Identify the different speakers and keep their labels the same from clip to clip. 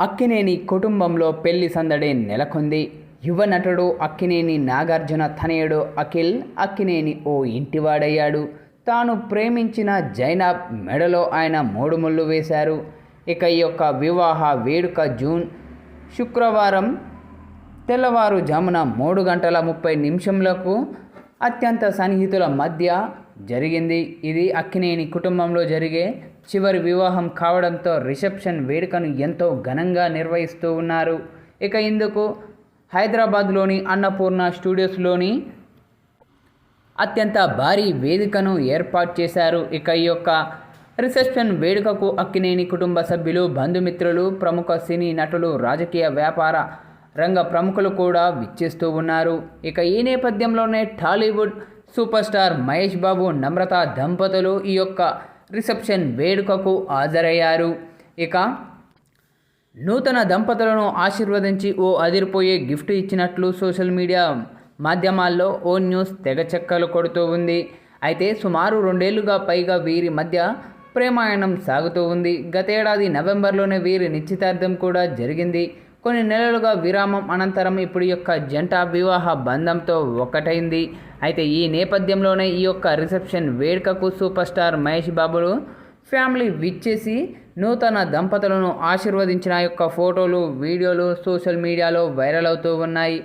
Speaker 1: అక్కినేని కుటుంబంలో పెళ్ళి సందడి నెలకొంది. యువ నటుడు అక్కినేని నాగార్జున తనయుడు అఖిల్ అక్కినేని ఓ ఇంటివాడయ్యాడు. తాను ప్రేమించిన జైనాబ్ మెడలో ఆయన మూడు ముళ్ళు వేశారు. ఇక ఈ యొక్క వివాహ వేడుక జూన్ శుక్రవారం తెల్లవారుజామున మూడు గంటల ముప్పై నిమిషంలకు అత్యంత సన్నిహితుల మధ్య జరిగింది. ఇది అక్కినేని కుటుంబంలో జరిగే చివరి వివాహం కావడంతో రిసెప్షన్ వేడుకను ఎంతో ఘనంగా నిర్వహిస్తూ ఉన్నారు. ఇక ఇందుకు హైదరాబాద్లోని అన్నపూర్ణ స్టూడియోస్లోని అత్యంత భారీ వేదికను ఏర్పాటు చేశారు. ఇక ఈ యొక్క రిసెప్షన్ వేడుకకు అక్కినేని కుటుంబ సభ్యులు బంధుమిత్రులు ప్రముఖ సినీ నటులు రాజకీయ వ్యాపార రంగ ప్రముఖులు కూడా విచ్చేస్తూ ఉన్నారు. ఇక ఈ నేపథ్యంలోనే Tollywood super star Mahesh Babu Namrata దంపతులు ఈ యొక్క రిసెప్షన్ వేడుకకు హాజరయ్యారు. ఇక నూతన దంపతులను ఆశీర్వదించి ఓ అదిరిపోయే గిఫ్ట్ ఇచ్చినట్లు సోషల్ మీడియా మాధ్యమాల్లో ఓ న్యూస్ తెగ చెక్కలు కొడుతూ ఉంది. అయితే సుమారు రెండేళ్ళుగా పైగా వీరి మధ్య ప్రేమాయణం సాగుతూ ఉంది. గతేడాది నవంబర్లోనే వీరి నిశ్చితార్థం కూడా జరిగింది. కొన్ని నెలలుగా విరామం అనంతరం ఇప్పుడు యొక్క జంట వివాహ బంధంతో ఒకటైంది. అయితే ఈ నేపథ్యంలోనే ఈ యొక్క రిసెప్షన్ వేడుకకు సూపర్ స్టార్ మహేష్ బాబులు ఫ్యామిలీ విచ్చేసి నూతన దంపతులను ఆశీర్వదించిన యొక్క ఫోటోలు వీడియోలు సోషల్ మీడియాలో వైరల్ అవుతూ ఉన్నాయి.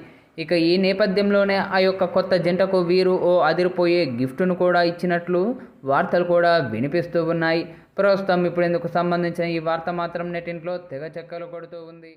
Speaker 1: ఇక ఈ నేపథ్యంలోనే ఆ యొక్క కొత్త జంటకు వీరు ఓ అదిరిపోయే గిఫ్ట్ను కూడా ఇచ్చినట్లు వార్తలు కూడా వినిపిస్తూ ఉన్నాయి. ప్రస్తుతం ఇప్పుడు ఇందుకు సంబంధించిన ఈ వార్త మాత్రం నెట్టింట్లో తెగ చెక్కలు కొడుతూ ఉంది.